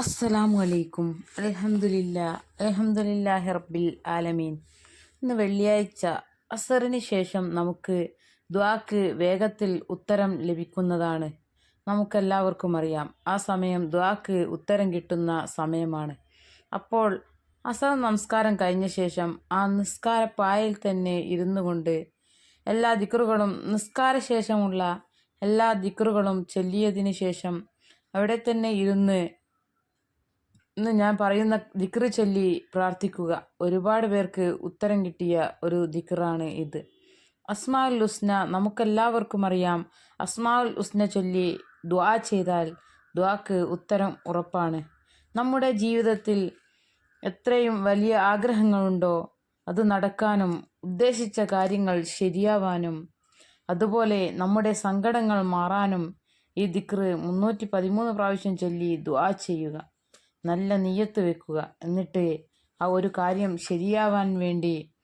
അസ്സലാമു അലൈക്കും അലഹമുല്ല അലഹമുല്ലാ ഹെർബിൽ ആലമീൻ. ഇന്ന് വെള്ളിയാഴ്ച അസറിന് ശേഷം നമുക്ക് ദ്വാക്ക് വേഗത്തിൽ ഉത്തരം ലഭിക്കുന്നതാണ്. നമുക്കെല്ലാവർക്കും അറിയാം ആ സമയം ദ്വാക്ക് ഉത്തരം കിട്ടുന്ന സമയമാണ്. അപ്പോൾ അസർ നമസ്കാരം കഴിഞ്ഞ ശേഷം ആ നിസ്കാര പായയിൽ തന്നെ ഇരുന്നു കൊണ്ട് എല്ലാ ദിക്കറുകളും നിസ്കാര ശേഷമുള്ള എല്ലാ ദിക്കറുകളും ചൊല്ലിയതിന് ശേഷം അവിടെ തന്നെ ഇരുന്ന് ഇന്ന് ഞാൻ പറയുന്ന ദിക്റ് ചൊല്ലി പ്രാർത്ഥിക്കുക. ഒരുപാട് പേർക്ക് ഉത്തരം കിട്ടിയ ഒരു ദിക്റാണ് ഇത്. അസ്മാൽ ഉസ്ന നമുക്കെല്ലാവർക്കും അറിയാം. അസ്മാൽ ഉസ്ന ചൊല്ലി ദ്വാ ചെയ്താൽ ദ്വാക്ക് ഉത്തരം ഉറപ്പാണ്. നമ്മുടെ ജീവിതത്തിൽ എത്രയും വലിയ ആഗ്രഹങ്ങളുണ്ടോ അത് നടക്കാനും ഉദ്ദേശിച്ച കാര്യങ്ങൾ ശരിയാവാനും അതുപോലെ നമ്മുടെ സങ്കടങ്ങൾ മാറാനും ഈ ദിക്റ് മുന്നൂറ്റി പതിമൂന്ന് പ്രാവശ്യം ചൊല്ലി ദ്വാ ചെയ്യുക. നല്ല നീയത്ത് വെക്കുക. എന്നിട്ട് ആ ഒരു കാര്യം ശരിയാവാൻ വേണ്ടി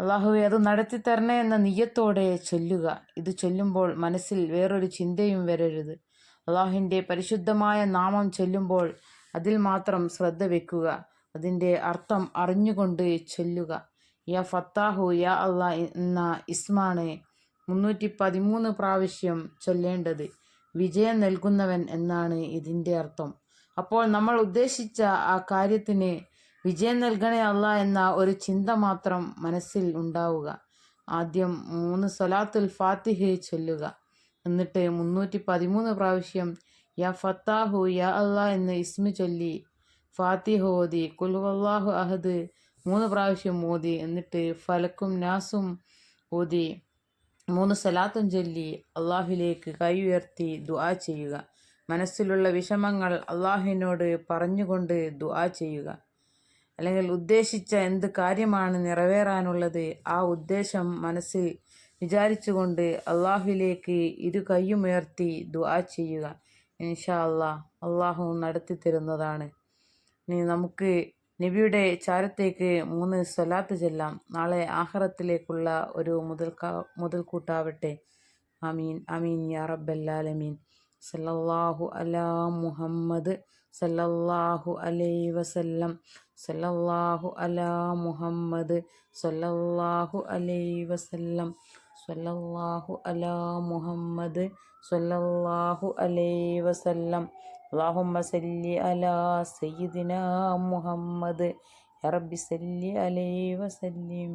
അള്ളാഹുവെ അത് നടത്തി തരണേ എന്ന നീയത്തോടെ ചൊല്ലുക. ഇത് ചൊല്ലുമ്പോൾ മനസ്സിൽ വേറൊരു ചിന്തയും വരരുത്. അള്ളാഹുവിന്റെ പരിശുദ്ധമായ നാമം ചൊല്ലുമ്പോൾ അതിൽ മാത്രം ശ്രദ്ധ വെക്കുക. അതിന്റെ അർത്ഥം അറിഞ്ഞുകൊണ്ട് ചൊല്ലുക. യാ ഫത്താഹു യാ അള്ളാ എന്ന ഇസ്മാണ് മുന്നൂറ്റി പതിമൂന്ന് പ്രാവശ്യം ചൊല്ലേണ്ടത്. വിജയം നൽകുന്നവൻ എന്നാണ് ഇതിന്റെ അർത്ഥം. അപ്പോൾ നമ്മൾ ഉദ്ദേശിച്ച ആ കാര്യത്തിന് വിജയം നൽകണേ അല്ല എന്ന ഒരു ചിന്ത മാത്രം മനസ്സിൽ ഉണ്ടാവുക. ആദ്യം മൂന്ന് സൊലാത്തുൽ ഫാത്തിഹ് ചൊല്ലുക. എന്നിട്ട് മുന്നൂറ്റി പതിമൂന്ന് പ്രാവശ്യം യാ ഫത്താഹു യാ അള്ളാ എന്ന് ഇസ്മി ചൊല്ലി ഫാത്തിഹ് ഓതി കുൽവല്ലാഹു അഹദ് മൂന്ന് പ്രാവശ്യം ഓതി എന്നിട്ട് ഫലക്കും നാസും ഓതി മൂന്ന് സലാത്തും ചൊല്ലി അള്ളാഹുലേക്ക് കൈ ഉയർത്തി ദുആ ചെയ്യുക. മനസ്സിലുള്ള വിഷമങ്ങൾ അള്ളാഹുവിനോട് പറഞ്ഞുകൊണ്ട് ദുആ ചെയ്യുക. അല്ലെങ്കിൽ ഉദ്ദേശിച്ച എന്ത് കാര്യമാണ് നിറവേറാനുള്ളത് ആ ഉദ്ദേശം മനസ്സിൽ വിചാരിച്ചുകൊണ്ട് അള്ളാഹുവിലേക്ക് ഇരു കൈയുമുയർത്തി ദുആ ചെയ്യുക. ഇൻഷാ അള്ളാഹ് അള്ളാഹു നടത്തി തരുന്നതാണ്. ഇനി നമുക്ക് നബിയുടെ ചാരത്തേക്ക് മൂന്ന് സ്വലാത്ത് ചെല്ലാം. നാളെ ആഹ്റത്തിലേക്കുള്ള ഒരു മുതൽക്കാ മുതൽക്കൂട്ടാവട്ടെ. അമീൻ അമീൻ യാ റബ്ബല്ലാലമീൻ സല്ലല്ലാഹു അലാ മുഹമ്മദ് സല്ലല്ലാഹു അലൈ വസല്ലം. സല്ലല്ലാഹു അലാ മുഹമ്മദ് സല്ലല്ലാഹു അലൈ വസല്ലം. സല്ലല്ലാഹു അലാ മുഹമ്മദ് സല്ലല്ലാഹു അലൈ വസല്ലം. അള്ളാഹുമ്മ സല്ലി അലാ സയ്യിദിന മുഹമ്മദ്. അറബി സല്ലി അലൈ വസല്ലിം.